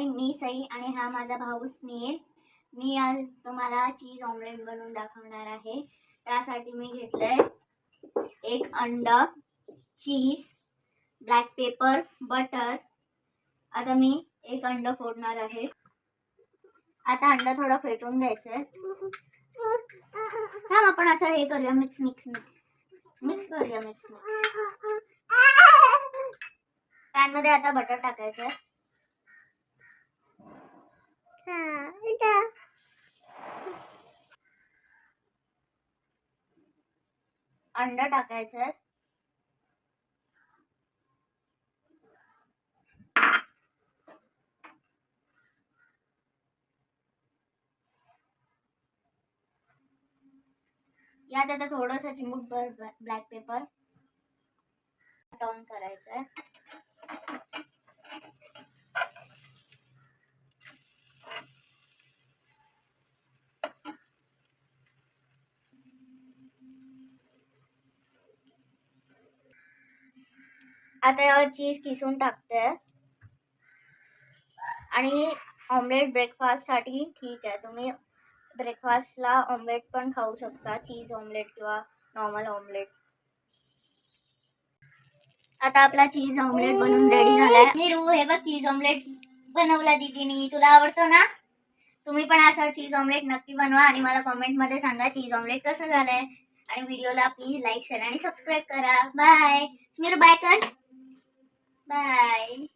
हाय मी सई आणि हा माझा भाऊ स्नेल मी आज तुम्हाला चीज ऑमलेट बनवून दाखवणार आहे. त्यासाठी मी घेतलंय एक अंडा चीज ब्लॅक पेपर बटर आता मी एक अंड फोडणार आहे. आता अंडा थोडं फेटून घ्यायचंय. थांब आपण असं हे करूया मिक्स मिक्स मिक्स मिक्स करूया मिक्स मिक्स पॅनमध्ये आता बटर टाकायचं अंडा टाकायचं यात आता थोडंसं चिमूटभर ब्लॅक पेपर टर्न करायचं आहे आता यावर चीज किसून टाकते. आणि ऑमलेट ब्रेकफास्टसाठी ठीक आहे. तुम्ही ब्रेकफास्टला ऑमलेट पण खाऊ शकता. चीज ऑमलेट किंवा नॉर्मल ऑमलेट आता आपला चीज ऑमलेट बनवून रेडी झालाय. मी रू हे बघ चीज ऑमलेट बनवला दीदीनी. तुला आवडतो ना? तुम्ही पण असं चीज ऑमलेट नक्की बनवा आणि मला कॉमेंटमध्ये सांगा चीज ऑमलेट कसं झालंय. आणि व्हिडिओला प्लीज लाईक शेअर आणि सबस्क्राईब करा. बाय मी बाय कर. Bye.